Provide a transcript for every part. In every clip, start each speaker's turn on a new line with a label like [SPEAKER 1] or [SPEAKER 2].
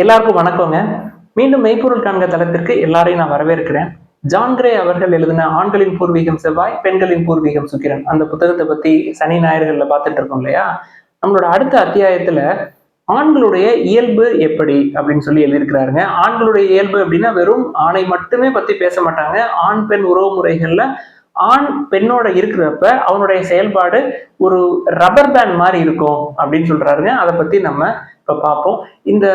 [SPEAKER 1] எல்லாருக்கும் வணக்கங்க. மீண்டும் மெய்ப்பொருள் காண்க தளத்திற்கு எல்லாரையும் நான் வரவேற்கிறேன். ஜான் கிரே அவர்கள் எழுதின ஆண்களின் பூர்வீகம் செவ்வாய் பெண்களின் பூர்வீகம் சுக்கிரன். அந்த புத்தகத்தை பத்தி சனி ஞாயிறுகள்ல பார்த்துட்டு இருக்கோம் இல்லையா? நம்மளோட அடுத்த அத்தியாயத்துல ஆண்களுடைய இயல்பு எப்படி அப்படின்னு சொல்லி எழுதியிருக்கிறாருங்க. ஆண்களுடைய இயல்பு அப்படின்னா வெறும் ஆணை மட்டுமே பத்தி பேச மாட்டாங்க. ஆண் பெண் உறவு முறைகள்ல ஆண் பெண்ணோட இருக்கிறப்ப அவனுடைய செயல்பாடு ஒரு ரப்பர் பேண்ட் மாதிரி இருக்கும் அப்படின்னு சொல்றாருங்க. அதை பத்தி நம்ம இப்ப பார்ப்போம். இந்த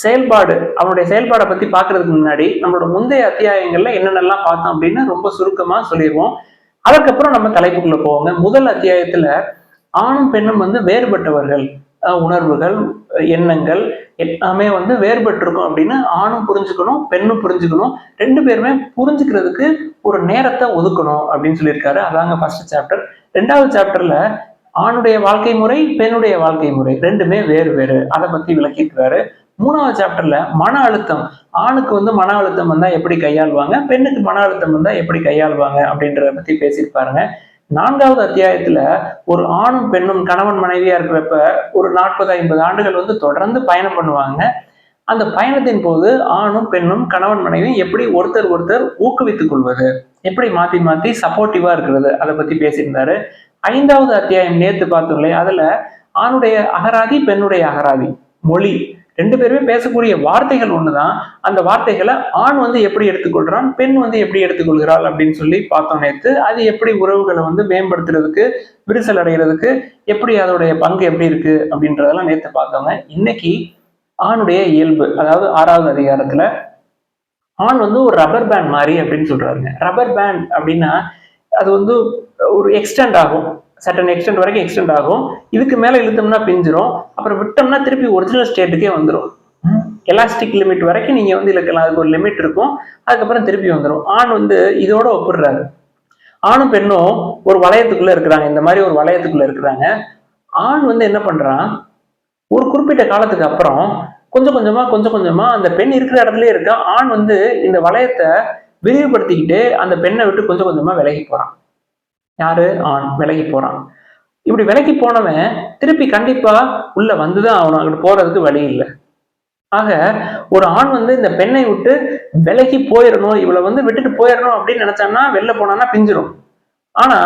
[SPEAKER 1] செயல்பாடு அவனுடைய செயல்பாடை பத்தி பார்க்கறதுக்கு முன்னாடி நம்மளோட முந்தைய அத்தியாயங்கள்ல என்னென்னலாம் பார்த்தோம் அப்படின்னு ரொம்ப சுருக்கமா சொல்லிடுவோம் அதுக்கப்புறம் நம்ம தலைப்புக்குள்ள போவோங்க. முதல் அத்தியாயத்துல ஆணும் பெண்ணும் வந்து வேறுபட்டவர்கள் உணர்வுகள் எண்ணங்கள் எல்லாமே வந்து வேறுபட்டிருக்கும் அப்படின்னு ஆணும் புரிஞ்சுக்கணும் பெண்ணும் புரிஞ்சுக்கணும் ரெண்டு பேருமே புரிஞ்சுக்கிறதுக்கு ஒரு நேரத்தை ஒதுக்கணும் அப்படின்னு சொல்லியிருக்காரு. அதாங்க ஃபர்ஸ்ட் சாப்டர் ரெண்டாவது சாப்டர்ல ஆணுடைய வாழ்க்கை முறை பெண்ணுடைய வாழ்க்கை முறை ரெண்டுமே வேறு வேறு. அதை பத்தி விளக்கியிருக்கிறாரு. மூணாவது சாப்டர்ல மன அழுத்தம். ஆணுக்கு வந்து மன அழுத்தம் வந்தா எப்படி கையாள்வாங்க? பெண்ணுக்கு மன அழுத்தம் வந்தா எப்படி கையாள்வாங்க? அப்படின்றத பத்தி பேசியிருப்பாருங்க நான்காவது அத்தியாயத்துல ஒரு ஆணும் பெண்ணும் கணவன் மனைவியா இருக்கிறப்ப ஒரு நாற்பது ஐம்பது ஆண்டுகள் வந்து தொடர்ந்து பயணம் பண்ணுவாங்க. அந்த பயணத்தின் போது ஆணும் பெண்ணும் கணவன் மனைவி எப்படி ஒருத்தர் ஒருத்தர் ஊக்குவித்துக் கொள்வது? எப்படி மாத்தி மாத்தி சப்போர்ட்டிவா இருக்கிறது? அதை பத்தி பேசியிருந்தாரு. ஐந்தாவது அத்தியாயம் நேத்து பார்த்தோம் இல்லையா? அதுல ஆணுடைய அகராதி பெண்ணுடைய அகராதி மொழி. ரெண்டு பேருமே பேசக்கூடிய வார்த்தைகள் ஒண்ணுதான். அந்த வார்த்தைகளை ஆண் வந்து எப்படி எடுத்துக்கொள்றான் பெண் வந்து எப்படி எடுத்துக்கொள்கிறாள் அப்படின்னு சொல்லி பார்த்தோம் நேத்து. அது எப்படி உறவுகளை வந்து மேம்படுத்துறதுக்கு விரிசல் அடைகிறதுக்கு எப்படி அதோடைய பங்கு எப்படி இருக்கு அப்படின்றதெல்லாம் நேத்து பார்த்தோங்க. இன்னைக்கு ஆணுடைய இயல்பு அதாவது ஆறாவது அதிகாரத்துல ஆண் வந்து ஒரு ரப்பர் பேண்ட் மாதிரி அப்படின்னு சொல்றாருங்க. ரப்பர் பேண்ட் அப்படின்னா அது வந்து ஒரு எக்ஸ்டெண்ட் ஆகும். சட்டன் எக்ஸ்டென்ட் வரைக்கும் எக்ஸ்டெண்ட் ஆகும். இதுக்கு மேலே இழுத்தோம்னா பிஞ்சிரும். அப்புறம் விட்டோம்னா திருப்பி ஒரிஜினல் ஸ்டேட்டுக்கே வந்துடும் எலாஸ்டிக் லிமிட் வரைக்கும் நீங்க வந்து இழுக்கலாம். அதுக்கு ஒரு லிமிட் இருக்கும். அதுக்கப்புறம் திருப்பி வந்துடும் ஆண் வந்து இதோட ஒப்பிடுறாரு. ஆணும் பெண்ணும் ஒரு வளையத்துக்குள்ளே இருக்கிறாங்க. இந்த மாதிரி ஒரு வளையத்துக்குள்ளே இருக்கிறாங்க. ஆண் வந்து என்ன பண்றான்? ஒரு குறிப்பிட்ட காலத்துக்கு அப்புறம் கொஞ்சம் கொஞ்சமா கொஞ்சம் கொஞ்சமா அந்த பெண் இருக்கிற இடத்துலயே இருக்கா? ஆண் வந்து இந்த வளையத்தை விரிவுபடுத்திக்கிட்டு அந்த பெண்ணை விட்டு கொஞ்சம் கொஞ்சமா விலகி போகிறான் யாரு? ஆண். விலகி போறான். இப்படி விலகி போனவன் திருப்பி கண்டிப்பா உள்ள வந்துதான் ஆகணும். அங்கிட்டு போறதுக்கு வழி இல்லை. ஆக ஒரு ஆண் வந்து இந்த பெண்ணை விட்டு விலகி போயிடணும் இவளை வந்து விட்டுட்டு போயிடணும் அப்படின்னு நினைச்சான்னா வெளில போனான்னா பிஞ்சிரும். ஆனா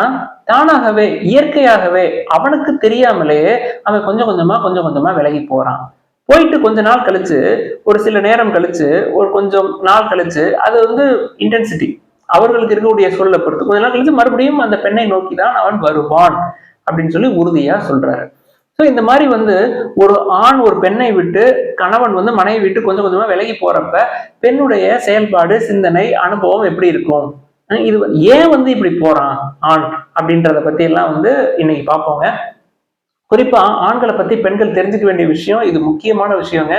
[SPEAKER 1] தானாகவே இயற்கையாகவே அவனுக்கு தெரியாமலேயே அவன் கொஞ்சம் கொஞ்சமா கொஞ்சம் கொஞ்சமா விலகி போறான். போயிட்டு கொஞ்ச நாள் கழிச்சு ஒரு சில நேரம் கழிச்சு ஒரு கொஞ்சம் நாள் கழிச்சு அது வந்து இன்டென்சிட்டி அவர்களுக்கு இருக்கக்கூடிய சொல்லை பொறுத்து கொஞ்ச நாள் கழிச்சு மறுபடியும் அந்த பெண்ணை நோக்கி தான் அவன் வருவான் அப்படின்னு சொல்லி உறுதியா சொல்றாரு. ஸோ இந்த மாதிரி வந்து ஒரு ஆண் ஒரு பெண்ணை விட்டு கணவன் வந்து மனைவி விட்டு கொஞ்சம் கொஞ்சமா விலகி போறப்ப பெண்ணுடைய செயல்பாடு சிந்தனை அனுபவம் எப்படி இருக்கும்? இது ஏன் வந்து இப்படி போறான் ஆண் அப்படின்றத பத்தி எல்லாம் வந்து இன்னைக்கு பார்ப்போங்க. குறிப்பா ஆண்களை பத்தி பெண்கள் தெரிஞ்சுக்க வேண்டிய விஷயம் இது முக்கியமான விஷயங்க.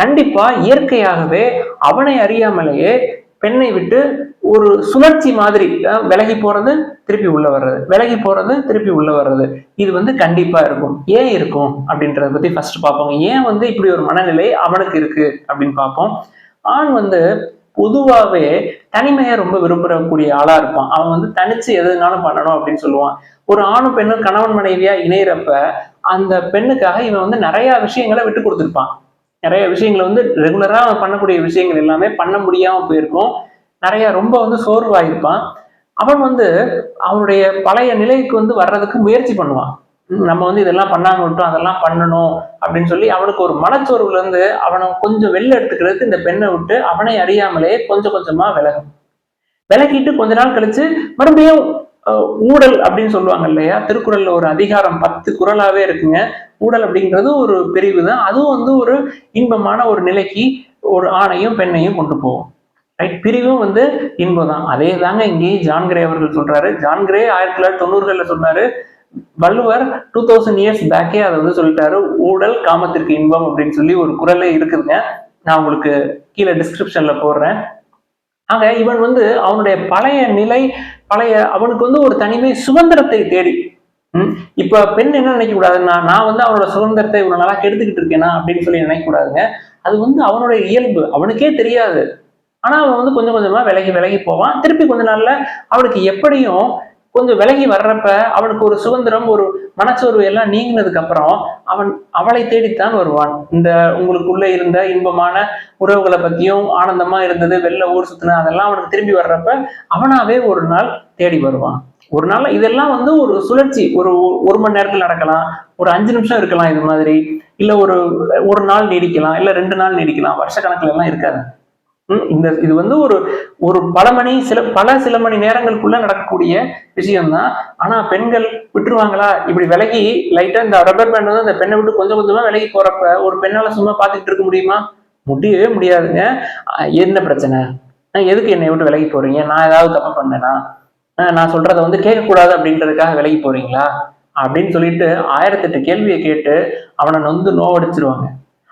[SPEAKER 1] கண்டிப்பா இயற்கையாகவே அவனை அறியாமலேயே பெண்ணை விட்டு ஒரு சுழற்சி மாதிரி விலகி போறது திருப்பி உள்ள வர்றது. விலகி போறது திருப்பி உள்ள வர்றது. இது வந்து கண்டிப்பா இருக்கும். ஏன் இருக்கும் அப்படின்றத பத்தி ஃபர்ஸ்ட் பார்ப்போம். ஏன் வந்து இப்படி ஒரு மனநிலை அவனுக்கு இருக்கு அப்படின்னு பார்ப்போம். ஆண் வந்து பொதுவாகவே தனிமையை ரொம்ப விரும்பக்கூடிய ஆளா இருப்பான். அவன் வந்து தனிச்சு எதுனாலும் பண்ணணும் அப்படின்னு சொல்லுவான். ஒரு ஆணும் பெண்ணும் கணவன் மனைவியா இணையிறப்ப அந்த பெண்ணுக்காக இவன் வந்து நிறைய விஷயங்களை விட்டு கொடுத்துருப்பான். நிறைய விஷயங்களை வந்து ரெகுலரா அவன் பண்ணக்கூடிய விஷயங்கள் எல்லாமே பண்ண முடியாம போயிருக்கும். நிறைய ரொம்ப வந்து சோர்வாயிருப்பான். அவன் வந்து அவனுடைய பழைய நிலைக்கு வந்து வர்றதுக்கு முயற்சி பண்ணுவான். நம்ம வந்து இதெல்லாம் பண்ணாம விட்டோம் அதெல்லாம் பண்ணணும் அப்படின்னு சொல்லி அவனுக்கு ஒரு மனச்சோர்வுல இருந்து அவனை கொஞ்சம் வெளில எடுத்துக்கிறதுக்கு இந்த பெண்ணை விட்டு அவனை அறியாமலே கொஞ்சம் கொஞ்சமா விலகும். விலகிட்டு கொஞ்ச நாள் கழிச்சு மறுபடியும் அஹ், ஊடல் அப்படின்னு சொல்லுவாங்க இல்லையா? திருக்குறள்ல ஒரு அதிகாரம் பத்து குறளாவே இருக்குங்க. ஊடல் அப்படிங்கிறது ஒரு பிரிவு தான். அதுவும் வந்து ஒரு இன்பமான ஒரு நிலைக்கு ஒரு ஆணையும் பெண்ணையும் கொண்டு போகும். ரைட் பிரிவும் வந்து இன்பம் தான். அதே தாங்க இங்கேயும் ஜான் கிரே அவர்கள் சொல்றாரு. ஜான் கிரே ஆயிரத்தி தொள்ளாயிரத்தி தொண்ணூறுகளில் சொன்னாரு வள்ளுவர் டூ தௌசண்ட் இயர்ஸ் பேக்கே அதை வந்து சொல்லிட்டாரு ஊடல் காமத்திற்கு இன்பம் அப்படின்னு சொல்லி ஒரு குரலே இருக்குதுங்க. நான் உங்களுக்கு கீழே டிஸ்கிரிப்ஷன்ல போடுறேன். ஆக இவன் வந்து அவனுடைய பழைய நிலை பழைய அவனுக்கு வந்து ஒரு தனிமை சுதந்திரத்தை தேடி ம், இப்ப பெண் என்ன நினைக்க கூடாதுன்னா நான் வந்து அவனோட சுதந்திரத்தை இவ்வளவு நாளா கெடுத்துக்கிட்டு இருக்கேனா அப்படின்னு சொல்லி நினைக்க கூடாதுங்க. அது வந்து அவனுடைய இயல்பு. அவனுக்கே தெரியாது. ஆனா அவன் வந்து கொஞ்சம் கொஞ்சமா விலகி விலகி போவான். திருப்பி கொஞ்ச நாள்ல அவனுக்கு எப்படியும் கொஞ்சம் விலகி வர்றப்ப அவனுக்கு ஒரு சுதந்திரம் ஒரு மனச்சோர்வு எல்லாம் நீங்கினதுக்கு அப்புறம் அவன் அவளை தேடித்தான் வருவான். இந்த உங்களுக்குள்ள இருந்த இன்பமான உறவுகளை பத்தியும் ஆனந்தமா இருந்தது வெளில ஊர் சுத்தின அதெல்லாம் அவனுக்கு திரும்பி வர்றப்ப அவனாவே ஒரு நாள் தேடி வருவான். ஒரு நாள் இதெல்லாம் வந்து ஒரு சுழற்சி. ஒரு ஒரு மணி நேரத்தில் நடக்கலாம். ஒரு அஞ்சு நிமிஷம் இருக்கலாம் இது மாதிரி. இல்ல ஒரு ஒரு நாள் நீடிக்கலாம். இல்ல ரெண்டு நாள் நீடிக்கலாம். வருஷ கணக்குல எல்லாம் இருக்காது. இந்த இது வந்து ஒரு ஒரு பல மணி சில பல சில மணி நேரங்களுக்குள்ள நடக்கக்கூடிய விஷயம்தான். ஆனா பெண்கள் விட்டுருவாங்களா? இப்படி விலகி லைட்டா இந்த ரப்பர் பேண்ட் வந்து அந்த பெண்ணை விட்டு கொஞ்சம் கொஞ்சமா விலகி போறப்ப ஒரு பெண்ணால சும்மா பார்த்துக்கிட்டு இருக்க முடியுமா? முடியவே முடியாதுங்க. என்ன பிரச்சனை? அஹ் எதுக்கு என்னை விட்டு விலகி போறீங்க? நான் ஏதாவது தப்பு பண்ணேனா? நான் சொல்றதை வந்து கேட்கக்கூடாது அப்படின்றதுக்காக விலகி போறீங்களா? அப்படின்னு சொல்லிட்டு ஆயிரத்தெட்டு கேள்வியை கேட்டு அவனை வந்து நோவடிச்சிருவாங்க.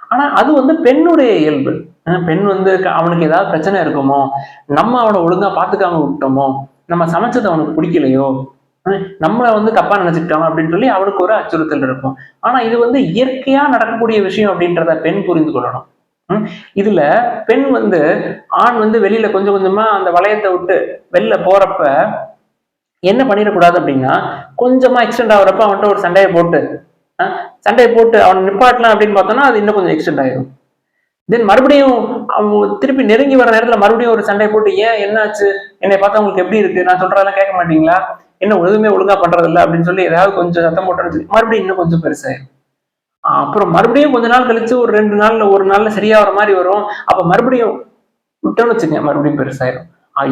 [SPEAKER 1] ஆனா அது வந்து பெண்ணுடைய இயல்பு. பெண் வந்து அவனுக்கு ஏதாவது பிரச்சனை இருக்குமோ நம்ம அவனை ஒழுங்கா பார்த்துக்காம விட்டோமோ நம்ம சமைச்சது அவனுக்கு பிடிக்கலையோ நம்மளை வந்து தப்பா நினைச்சுக்கிட்டாங்க அப்படின்னு சொல்லி அவனுக்கு ஒரு அச்சுறுத்தல் இருக்கும். ஆனா இது வந்து இயற்கையா நடக்கக்கூடிய விஷயம் அப்படின்றத பெண் புரிந்து கொள்ளணும். இதுல பெண் வந்து ஆண் வந்து வெளியில கொஞ்சம் கொஞ்சமா அந்த வளையத்தை விட்டு வெளில போறப்ப என்ன பண்ணிடக்கூடாது அப்படின்னா கொஞ்சமா எக்ஸ்டெண்ட் ஆகுறப்ப அவன்கிட்ட ஒரு சண்டையை போட்டு சண்டையை போட்டு அவன் நிப்பாட்டலாம் அப்படின்னு பார்த்தோம்னா அது இன்னும் கொஞ்சம் எக்ஸ்டெண்ட் ஆயிடும் தென் மறுபடியும் திருப்பி நெருங்கி வர நேரத்துல மறுபடியும் ஒரு சண்டை போட்டு ஏன் என்னாச்சு? என்னை பார்த்தா உங்களுக்கு எப்படி இருக்கு? நான் சொல்றதெல்லாம் கேட்க மாட்டீங்களா? என்ன எதுவுமே ஒழுங்கா பண்றது அப்படின்னு சொல்லி ஏதாவது கொஞ்சம் சத்தம் போட்டு மறுபடியும் இன்னும் கொஞ்சம் பெருசாயிரும். அப்புறம் மறுபடியும் கொஞ்ச நாள் கழிச்சு ஒரு ரெண்டு நாள்ல ஒரு நாள்ல சரியாகிற மாதிரி வரும். அப்ப மறுபடியும் விட்டோன்னு வச்சுங்க மறுபடியும் பெருசாயிரும்.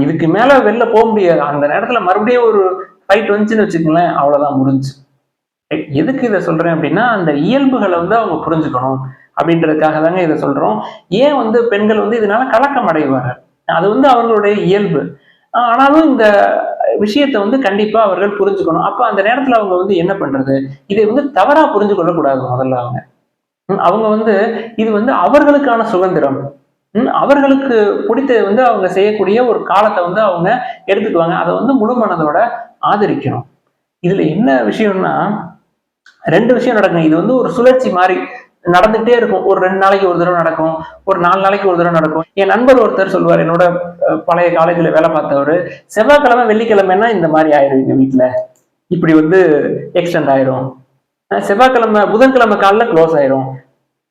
[SPEAKER 1] இதுக்கு மேல வெளில போக முடியாது. அந்த நேரத்துல மறுபடியும் ஒரு ஃபைட் வந்துச்சுன்னு வச்சுக்கோங்களேன் அவ்வளவுதான் முடிஞ்சு எதுக்கு இதை சொல்றேன் அப்படின்னா அந்த இயல்புகளை வந்து அவங்க புரிஞ்சுக்கணும் அப்படின்றதுக்காக தாங்க இதை சொல்றோம். ஏன் வந்து பெண்கள் வந்து இதனால கலக்கம் அடைவார்கள்? அது வந்து அவர்களுடைய இயல்பு. ஆனாலும் இந்த விஷயத்தை வந்து கண்டிப்பா அவர்கள் புரிஞ்சுக்கணும். அப்ப அந்த நேரத்துல அவங்க வந்து என்ன பண்றது? இதை வந்து தவறா புரிஞ்சு கொள்ளக்கூடாது முதல்ல அவங்க. அவங்க வந்து இது வந்து அவர்களுக்கான சுதந்திரம். அவர்களுக்கு பிடித்ததை வந்து அவங்க செய்யக்கூடிய ஒரு காலத்தை வந்து அவங்க எடுத்துக்குவாங்க. அதை வந்து முழு மனதோட ஆதரிக்கணும். இதுல என்ன விஷயம்னா ரெண்டு விஷயம் நடக்கும் இது வந்து ஒரு சுழற்சி மாதிரி நடந்துகிட்டே இருக்கும். ஒரு ரெண்டு நாளைக்கு ஒரு தடவை நடக்கும். ஒரு நாலு நாளைக்கு ஒரு தடவை நடக்கும். என் நண்பர் ஒருத்தர் சொல்லுவார் என்னோட பழைய காலேஜ்ல வேலை பார்த்தவர் செவ்வாய்க்கிழமை வெள்ளிக்கிழமைன்னா இந்த மாதிரி ஆயிரும் எங்க வீட்டுல இப்படி வந்து எக்ஸ்டெண்ட் ஆயிரும். செவ்வாய்க்கிழமை புதன்கிழமை காலைல க்ளோஸ் ஆயிரும்.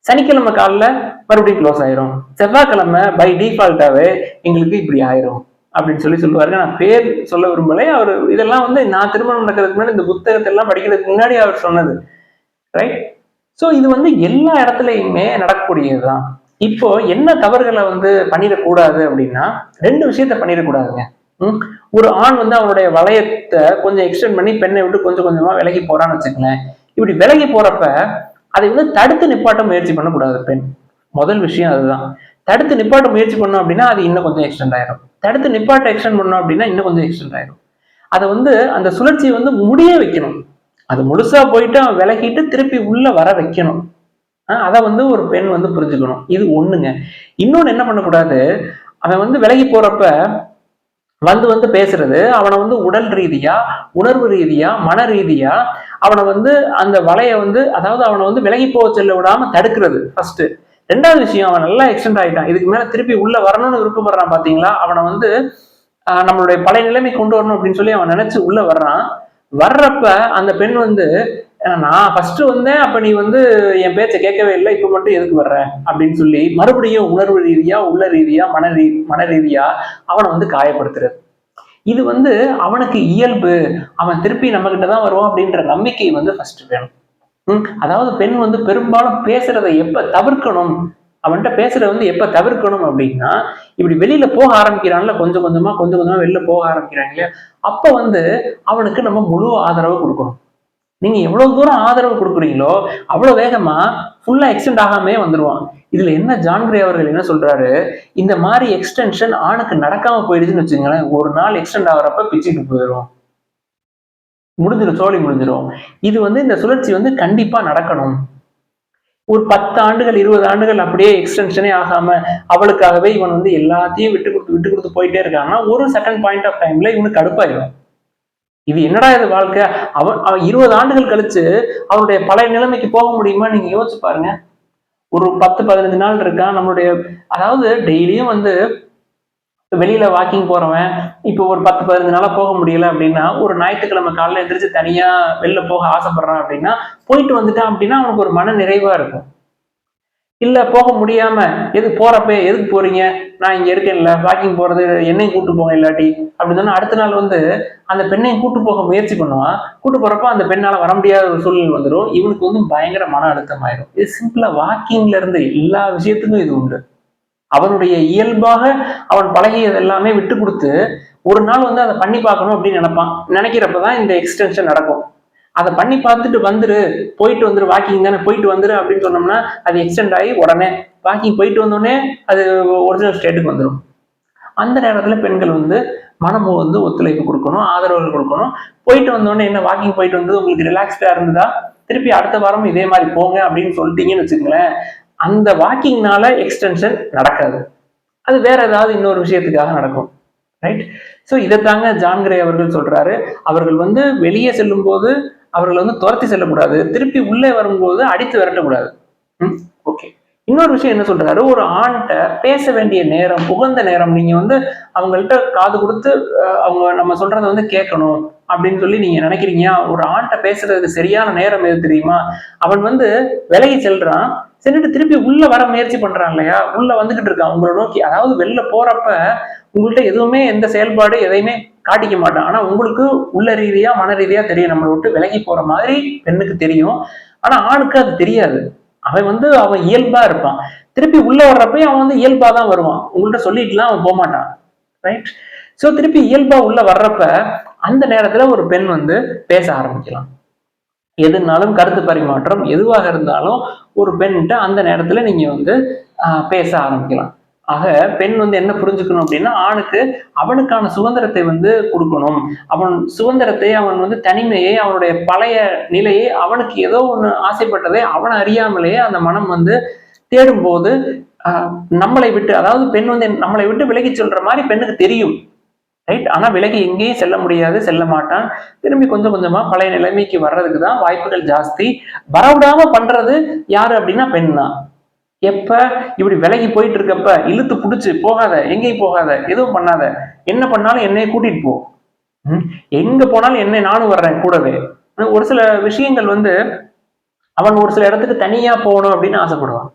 [SPEAKER 1] சனிக்கிழமை காலைல மறுபடியும் க்ளோஸ் ஆயிரும். செவ்வாய்க்கிழமை பை டிஃபால்ட்டாவே எங்களுக்கு இப்படி ஆயிரும். அப்படின்னு சொல்லி சொல்லுவாரு. நான் பேர் சொல்ல விரும்பலை. அவர் இதெல்லாம் வந்து நான் திருமணம் நடக்கிறதுக்கு முன்னாடி இந்த புத்தகத்தை எல்லாம் படிக்கிறதுக்கு முன்னாடி அவர் சொன்னது. ரைட் ஸோ இது வந்து எல்லா இடத்துலையுமே நடக்கக்கூடியதுதான். இப்போ என்ன தவறுகளை வந்து பண்ணிடக்கூடாது அப்படின்னா ரெண்டு விஷயத்த பண்ணிடக்கூடாதுங்க. ஒரு ஆண் வந்து அவனுடைய வளையத்தை கொஞ்சம் எக்ஸ்டெண்ட் பண்ணி பெண்ணை விட்டு கொஞ்சம் கொஞ்சமா விலகி போறான்னு வச்சுக்கலேன் இப்படி விலகி போறப்ப அதை வந்து தடுத்து நிப்பாட்ட முயற்சி பண்ணக்கூடாது பெண். முதல் விஷயம் அதுதான். தடுத்து நிப்பாட்ட முயற்சி பண்ணோம் அப்படின்னா அது இன்னும் கொஞ்சம் எக்ஸ்டெண்ட் ஆயிடும் தடுத்து நிப்பாட்ட எக்ஸ்டெண்ட் பண்ணோம் அப்படின்னா இன்னும் கொஞ்சம் எக்ஸ்டெண்ட் ஆயிடும் அதை வந்து அந்த சுழற்சியை வந்து முடிய வைக்கணும். அது முழுசா போயிட்டு அவன் விலகிட்டு திருப்பி உள்ள வர வைக்கணும். அதை வந்து ஒரு பெண் வந்து புரிஞ்சுக்கணும். இது ஒண்ணுங்க. இன்னொன்னு என்ன பண்ணக்கூடாது? அவன் வந்து விலகி போறப்ப வந்து வந்து பேசுறது அவனை வந்து உடல் ரீதியா உணர்வு ரீதியா மன ரீதியா அவனை வந்து அந்த வலையை வந்து அதாவது அவனை வந்து விலகி போக செல்ல விடாம தடுக்கிறது ஃபர்ஸ்ட் ரெண்டாவது விஷயம் அவன் நல்லா எக்ஸ்டெண்ட் ஆயிட்டான். இதுக்கு மேல திருப்பி உள்ள வரணும்னு விருப்பப்படுறான் பாத்தீங்களா? அவனை வந்து ஆஹ் நம்மளுடைய பழைய நிலைமை கொண்டு வரணும் அப்படின்னு சொல்லி அவன் நினைச்சு உள்ள வர்றான். வர்றப்ப அந்த பெண் வந்து நான் ஃபர்ஸ்ட் வந்தேன் அப்ப நீ வந்து என் பேச்சை கேட்கவே இல்லை இப்ப மட்டும் எதுக்கு வர்ற? அப்படின்னு சொல்லி மறுபடியும் உணர்வு ரீதியா உள்ள ரீதியா மன ரீ மன ரீதியா அவனை வந்து காயப்படுத்துறது. இது வந்து அவனுக்கு இயல்பு. அவன் திருப்பி நம்ம கிட்ட தான் வருவான் அப்படின்ற நம்பிக்கை வந்து ஃபர்ஸ்ட் வேணும். அதாவது பெண் வந்து பெரும்பாலும் பேசுறதை எப்ப தவிர்க்கணும்? அவன்கிட்ட பேசுறத வந்து எப்ப தவிர்க்கணும் அப்படின்னா இப்படி வெளியில போக ஆரம்பிக்கிறான்ல கொஞ்சம் கொஞ்சமா கொஞ்சம் கொஞ்சமா வெளில போக ஆரம்பிக்கிறாங்க இல்லையா? அப்ப வந்து அவனுக்கு நம்ம முழு ஆதரவு கொடுக்கணும். நீங்க எவ்வளவு தூரம் ஆதரவு கொடுக்குறீங்களோ அவ்வளவு வேகமா ஃபுல்லா எக்ஸ்டெண்ட் ஆகாமே வந்துருவான். இதுல என்ன ஜான்கிரே அவர்கள் என்ன சொல்றாரு? இந்த மாதிரி எக்ஸ்டென்ஷன் ஆணுக்கு நடக்காம போயிடுச்சுன்னு வச்சுங்களேன் ஒரு நாள் எக்ஸ்டெண்ட் ஆகுறப்ப பிச்சுட்டு போயிடும் முடிஞ்சிடும் சோழி முடிஞ்சிடும் இது வந்து இந்த சுழற்சி வந்து கண்டிப்பா நடக்கணும். ஒரு பத்து ஆண்டுகள் இருபது ஆண்டுகள் அப்படியே எக்ஸ்டென்ஷனே ஆகாம அவளுக்காகவே இவன் வந்து எல்லாத்தையும் விட்டு கொடுத்து விட்டு கொடுத்து போயிட்டே இருக்காங்கன்னா ஒரு செகண்ட் பாயிண்ட் ஆஃப் டைம்ல இவனுக்கு கடுப்பாயிடும் இது என்னடா இது வாழ்க்கை? அவன் அவன் இருபது ஆண்டுகள் கழிச்சு அவனுடைய பழைய நிலைமைக்கு போக முடியுமா? நீங்க யோசிச்சு பாருங்க. ஒரு பத்து பதினஞ்சு நாள் இருக்கான் நம்மளுடைய அதாவது டெய்லியும் வந்து வெளியில வாக்கிங் போறவன் இப்போ ஒரு பத்து பதினஞ்சு நாளா போக முடியல அப்படின்னா ஒரு ஞாயிற்றுக்கிழமை காலையில் எந்திரிச்சு தனியா வெளில போக ஆசைப்படுறான் அப்படின்னா போயிட்டு வந்துட்டான் அப்படின்னா அவனுக்கு ஒரு மன நிறைவா இருக்கும். இல்ல போக முடியாம எது போறப்ப எதுக்கு போறீங்க? நான் இங்க இருக்கேன்ல வாக்கிங் போறது என்னையும் கூட்டு போங்க இல்லாட்டி அப்படின்னு சொன்னால் அடுத்த நாள் வந்து அந்த பெண்ணையும் கூட்டு போக முயற்சி பண்ணுவான். கூட்டு போறப்ப அந்த பெண்ணால வர முடியாத ஒரு சூழ்நிலை வந்துடும் இவனுக்கு வந்து பயங்கர மன அழுத்தம் ஆயிரும் இது சிம்பிளா வாக்கிங்ல இருந்து எல்லா விஷயத்துக்கும் இது உண்டு. அவனுடைய இயல்பாக அவன் பழகியது எல்லாமே விட்டு கொடுத்து ஒரு நாள் வந்து அதை பண்ணி பார்க்கணும் அப்படின்னு நினைப்பான். நினைக்கிறப்பதான் இந்த எக்ஸ்டென்ஷன் நடக்கும். அதை பண்ணி பார்த்துட்டு வந்துரு போயிட்டு வந்துரு வாக்கிங் தானே போயிட்டு வந்துரு அப்படின்னு சொன்னோம்னா அது எக்ஸ்டெண்ட் ஆகி உடனே வாக்கிங் போயிட்டு வந்தோடனே அது ஒரிஜினல் ஸ்டேட்டுக்கு வந்துடும் அந்த நேரத்தில் பெண்கள் வந்து மனமு வந்து ஒத்துழைப்பு கொடுக்கணும் ஆதரவுகள் கொடுக்கணும். போயிட்டு வந்தோடனே என்ன வாக்கிங் போயிட்டு வந்தது உங்களுக்கு ரிலாக்ஸ்டாக இருந்ததா? திருப்பி அடுத்த வாரம் இதே மாதிரி போங்க அப்படின்னு சொல்லிட்டீங்கன்னு வச்சுக்கோங்களேன். அந்த வாக்கிங்னால எக்ஸ்டென்ஷன் நடக்காது. அது வேற ஏதாவது இன்னொரு விஷயத்துக்காக நடக்கும். ரைட் ஸோ இதைத்தாங்க ஜான்கிரே அவர்கள் சொல்றாரு. அவர்கள் வந்து வெளியே செல்லும் போது அவர்கள் வந்து துரத்தி செல்லக்கூடாது. திருப்பி உள்ளே வரும்போது அடித்து விரட்டக்கூடாது. ஓகே இன்னொரு விஷயம் என்ன சொல்றாரு? ஒரு ஆண்கிட்ட பேச வேண்டிய நேரம் புகுந்த நேரம் நீங்க வந்து அவங்கள்ட்ட காது கொடுத்து அவங்க நம்ம சொல்றதை வந்து கேட்கணும் அப்படின்னு சொல்லி நீங்க நினைக்கிறீங்க. ஒரு ஆண்கிட்ட பேசுறதுக்கு சரியான நேரம் எது தெரியுமா? அவன் வந்து விலகி செல்றான். சென்றுட்டு திருப்பி உள்ள வர முயற்சி பண்றான் இல்லையா உள்ள வந்துகிட்டு இருக்கான் உங்களை நோக்கி அதாவது வெளில போறப்ப உங்கள்கிட்ட எதுவுமே எந்த செயல்பாடு எதையுமே காட்டிக்க மாட்டான். ஆனா உங்களுக்கு உள்ள ரீதியா மன ரீதியா தெரியும். நம்மளை விட்டு விலகி போற மாதிரி பெண்ணுக்கு தெரியும். ஆனா ஆணுக்கு அது தெரியாது. அவன் வந்து அவன் இயல்பா இருப்பான். திருப்பி உள்ள வர்றப்பையும் அவன் வந்து இயல்பா தான் வருவான். உங்கள்கிட்ட சொல்லிட்டுலாம் அவன் போக மாட்டான் ரைட் ஸோ திருப்பி இயல்பா உள்ள வர்றப்ப அந்த நேரத்துல ஒரு பெண் வந்து பேச ஆரம்பிக்கலாம். எதுனாலும் கருத்து பரிமாற்றம் எதுவாக இருந்தாலும் ஒரு பெண்கிட்ட அந்த நேரத்துல நீங்க வந்து பேச ஆரம்பிக்கலாம். ஆக பெண் வந்து என்ன புரிஞ்சுக்கணும் அப்படின்னா ஆணுக்கு அவனுக்கான சுதந்திரத்தை வந்து கொடுக்கணும். அவன் சுதந்திரத்தை அவன் வந்து தனிமையை அவனுடைய பழைய நிலையை அவனுக்கு ஏதோ ஒன்று ஆசைப்பட்டதை அவன் அறியாமலேயே அந்த மனம் வந்து தேடும் போது நம்மளை விட்டு அதாவது பெண் வந்து நம்மளை விட்டு விலகி சொல்ற மாதிரி பெண்ணுக்கு தெரியும். ரைட் ஆனால் விலகி எங்கேயும் செல்ல முடியாது செல்ல மாட்டான். திரும்பி கொஞ்சம் கொஞ்சமாக பழைய நிலைமைக்கு வர்றதுக்கு தான் வாய்ப்புகள் ஜாஸ்தி. வரவிடாம பண்றது யார் அப்படின்னா பெண் தான் எப்ப? இப்படி விலகி போயிட்டு இருக்கப்ப இழுத்து பிடிச்சி போகாத எங்கேயும் போகாத எதுவும் பண்ணாத. என்ன பண்ணாலும் என்னைய கூட்டிட்டு போ. எங்க போனாலும் என்னை நானும் வர்றேன் கூடவே. ஒரு சில விஷயங்கள் வந்து அவன் ஒரு சில இடத்துக்கு தனியா போகணும் அப்படின்னு ஆசைப்படுவான்.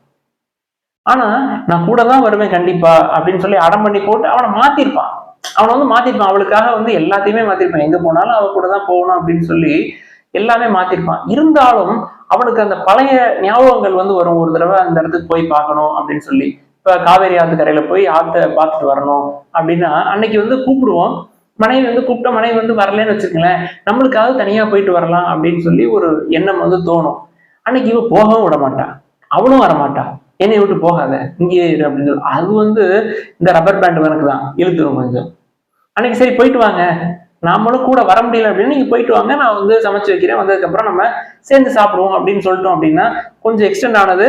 [SPEAKER 1] ஆனா நான் கூட தான் வருவேன் கண்டிப்பா அப்படின்னு சொல்லி அடம் பண்ணி போட்டு அவனை மாத்திருப்பான். அவனை வந்து மாத்திருப்பான். அவளுக்காக வந்து எல்லாத்தையுமே மாத்திருப்பான். எங்க போனாலும் அவ கூட தான் போகணும் அப்படின்னு சொல்லி எல்லாமே மாத்திருப்பான். இருந்தாலும் அவனுக்கு அந்த பழைய ஞாபகங்கள் வந்து வரும். ஒரு தடவை அந்த இடத்துக்கு போய் பார்க்கணும் அப்படின்னு சொல்லி. இப்ப காவேரி ஆத்து கரையில போய் ஆத்த பார்த்துட்டு வரணும் அப்படின்னா அன்னைக்கு வந்து கூப்பிடுவோம். மனைவி வந்து கூப்பிட்ட மனைவி வந்து வரலன்னு வச்சுக்கங்களேன். நம்மளுக்காக தனியா போயிட்டு வரலாம் அப்படின்னு சொல்லி ஒரு எண்ணம் வந்து தோணும். அன்னைக்கு இவ போகவும் விட மாட்டான் அவனும் வரமாட்டான் என்னை விட்டு போகாத இங்கே இரு அப்படின்னு சொல்லி. அது வந்து இந்த ரப்பர் பேண்ட் எனக்கு தான் இழுத்துரும் கொஞ்சம். அன்னைக்கு சரி போயிட்டு வாங்க. நாமளும் கூட வர முடியல அப்படின்னு நீங்க போயிட்டு வாங்க. நான் வந்து சமைச்சு வைக்கிறேன். வந்ததுக்கப்புறம் நம்ம சேர்ந்து சாப்பிடுவோம் அப்படின்னு சொல்லிட்டோம் அப்படின்னா கொஞ்சம் எக்ஸ்டெண்ட் ஆனது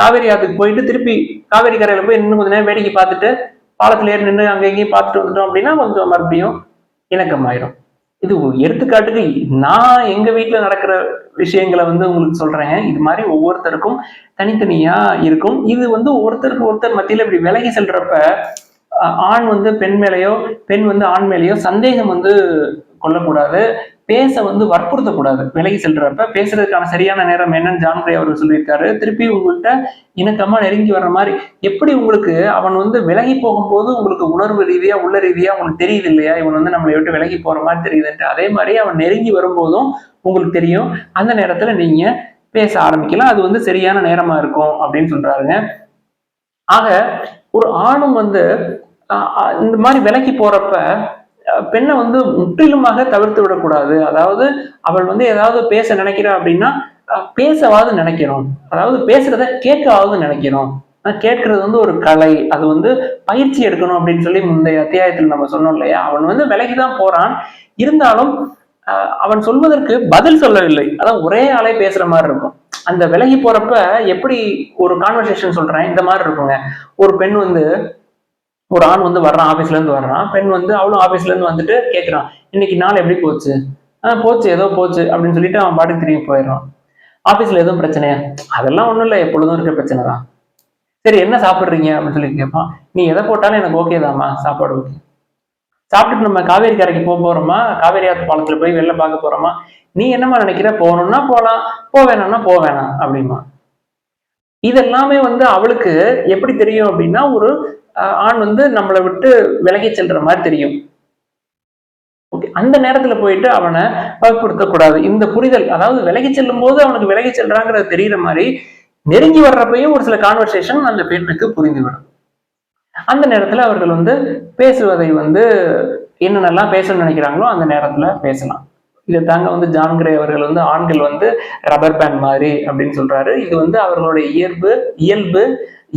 [SPEAKER 1] காவேரி ஆத்துக்கு போயிட்டு திருப்பி காவேரி கரையில போய் இன்னும் கொஞ்ச நேரம் வேடிக்கை பார்த்துட்டு பாலத்துல ஏறி நின்று அங்கே எங்கேயும் பார்த்துட்டு வந்துட்டோம் அப்படின்னா கொஞ்சம் மறுபடியும் இணக்கமாயிரும். இது எடுத்துக்காட்டுக்கு நான் எங்க வீட்டுல நடக்கிற விஷயங்களை வந்து உங்களுக்கு சொல்றேன். இது மாதிரி ஒவ்வொருத்தருக்கும் தனித்தனியா இருக்கும். இது வந்து ஒருத்தருக்கு ஒருத்தர் மத்தியில இப்படி விலகி செல்றப்ப ஆண் வந்து பெண் மேலேயோ பெண் வந்து ஆண் மேலேயோ சந்தேகம் வந்து கொள்ளக்கூடாது. பேச வந்து வற்புறுத்தக்கூடாது. விலகி செல்றப்ப பேசுறதுக்கான சரியான நேரம் என்னன்னு ஜான்கிரே அவர் சொல்லியிருக்காரு. திருப்பி உங்கள்கிட்ட இணக்கமா நெருங்கி வர்ற மாதிரி எப்படி உங்களுக்கு அவன் வந்து விலகி போகும்போது உங்களுக்கு உணர்வு ரீதியா உள்ள ரீதியா உங்களுக்கு தெரியுது இல்லையா? இவன் வந்து நம்மளை விட்டு விலகி போற மாதிரி தெரியுதுன்ட்டு அதே மாதிரி அவன் நெருங்கி வரும்போதும் உங்களுக்கு தெரியும். அந்த நேரத்துல நீங்க பேச ஆரம்பிக்கலாம். அது வந்து சரியான நேரமா இருக்கும் அப்படின்னு சொல்றாருங்க. ஆக ஒரு ஆணும் வந்து இந்த மாதிரி விலக்கி போறப்ப பெண்ணை வந்து முற்றிலுமாக தவிர்த்து விடக்கூடாது. அதாவது அவள் வந்து ஏதாவது பேச நினைக்கிறா அப்படின்னா பேசவாது நினைக்கிறோம். அதாவது பேசுறத கேட்கவாவது நினைக்கிறோம். கேட்கறது வந்து ஒரு கலை. அது வந்து பயிற்சி எடுக்கணும் அப்படின்னு சொல்லி முந்தைய அத்தியாயத்தில் நம்ம சொன்னோம் இல்லையா? அவன் வந்து விலகிதான் தான் போறான். இருந்தாலும் அவன் சொல்வதற்கு பதில் சொல்லவில்லை. அதான் ஒரே ஆளே பேசுற மாதிரி இருக்கும். அந்த விலகி போறப்ப எப்படி ஒரு கான்வர்சேஷன் சொல்றேன்? இந்த மாதிரி இருக்குங்க. ஒரு பெண் வந்து ஒரு ஆண் வந்து வர்றான் ஆஃபீஸ்லேருந்து வர்றான் பெண் வந்து அவளும் ஆஃபீஸ்லேருந்து வந்துட்டு கேட்குறான் இன்னைக்கு நாள் எப்படி போச்சு? ஆஹ் போச்சு ஏதோ போச்சு அப்படின்னு சொல்லிட்டு அவன் பாட்டுக்கு திரும்பி போயிடுறான். ஆஃபீஸில் எதுவும் பிரச்சனையா? அதெல்லாம் ஒன்றும் இல்லை எப்பொழுதும் இருக்க பிரச்சனை தான். சரி என்ன சாப்பிடுறீங்க? அப்படின்னு சொல்லி கேட்பான். நீ எதை போட்டாலும் எனக்கு ஓகே தாம்மா சாப்பாடு ஓகே சாப்பிட்டுட்டு நம்ம காவேரி கரைக்கு போக போறோமா? காவேரி ஆற்று பாலத்தில் போய் வெளில பார்க்க போறோமா? நீ என்னம்மா நினைக்கிற? போகணும்னா போலாம் போ வேணாம்னா போக வேணாம் அப்படிமா இதெல்லாமே வந்து அவளுக்கு எப்படி தெரியும் அப்படின்னா ஒரு ஆண் வந்து நம்மளை விட்டு விலகி செல்ற மாதிரி தெரியும். ஓகே அந்த நேரத்துல போயிட்டு அவனை வற்புறுத்தக்கூடாது இந்த புரிதல் அதாவது விலகி செல்லும் போது அவனுக்கு விலகி செல்றாங்கிறது தெரியுற மாதிரி நெருங்கி வர்றப்பையும் ஒரு சில கான்வர்சேஷன் அந்த பெண்ணுக்கு புரிந்துவிடும். அந்த நேரத்துல அவர்கள் வந்து பேசுவதை வந்து என்னென்னலாம் பேசணும்னு நினைக்கிறாங்களோ அந்த நேரத்துல பேசலாம். இதை தாங்க வந்து ஜான் கிரே அவர்கள் வந்து ஆண்கள் வந்து ரப்பர் பேண்ட் மாதிரி அப்படின்னு சொல்றாரு. இது வந்து அவர்களுடைய இயல்பு இயல்பு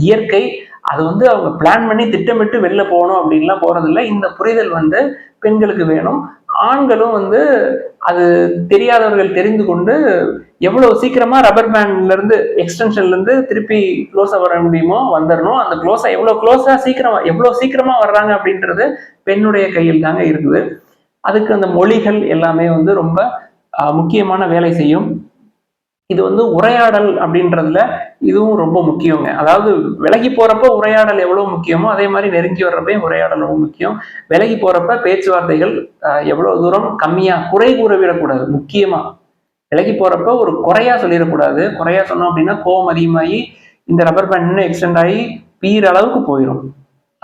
[SPEAKER 1] இயற்கை அது வந்து அவங்க பிளான் பண்ணி திட்டமிட்டு வெளில போகணும் அப்படின்லாம் போறதில்ல. இந்த புரிதல் வந்து பெண்களுக்கு வேணும். ஆண்களும் வந்து அது தெரியாதவர்கள் தெரிந்து கொண்டு எவ்வளவு சீக்கிரமா ரப்பர் பேண்ட்ல இருந்து எக்ஸ்டென்ஷன்ல இருந்து திருப்பி க்ளோஸா வர முடியுமோ வந்துடணும் அந்த க்ளோஸா எவ்வளவு க்ளோஸா சீக்கிரமா எவ்வளவு சீக்கிரமா வர்றாங்க அப்படின்றது பெண்ணுடைய கையில் தாங்க இருக்குது. அதுக்கு அந்த மொழிகள் எல்லாமே வந்து ரொம்ப முக்கியமான வேலை செய்யும். இது வந்து உரையாடல் அப்படின்றதுல இதுவும் ரொம்ப முக்கியங்க. அதாவது விலகி போறப்ப உரையாடல் எவ்வளவு முக்கியமோ அதே மாதிரி நெருங்கி வர்றப்பையும் உரையாடல் ரொம்ப முக்கியம். விலகி போறப்ப பேச்சுவார்த்தைகள் எவ்வளவு தூரம் கம்மியா குறை கூற விடக்கூடாது முக்கியமா. விலகி போறப்ப ஒரு குறையா சொல்லிடக்கூடாது. குறையா சொன்னோம் அப்படின்னா கோபம் அதிகமாகி இந்த ரப்பர் பேண்ட் இன்னும் எக்ஸ்டெண்ட் ஆகி பீர் அளவுக்கு போயிடும்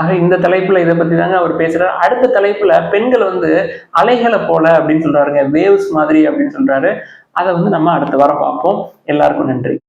[SPEAKER 1] ஆக இந்த தலைப்புல இதை பத்தி தாங்க அவர் பேசுறாரு. அடுத்த தலைப்புல பெண்கள் வந்து அலைகளை போல அப்படின்னு சொல்றாருங்க. வேவ்ஸ் மாதிரி அப்படின்னு சொல்றாரு. அதை வந்து நம்ம அடுத்த வாரம் பார்ப்போம். எல்லாருக்கும் நன்றி.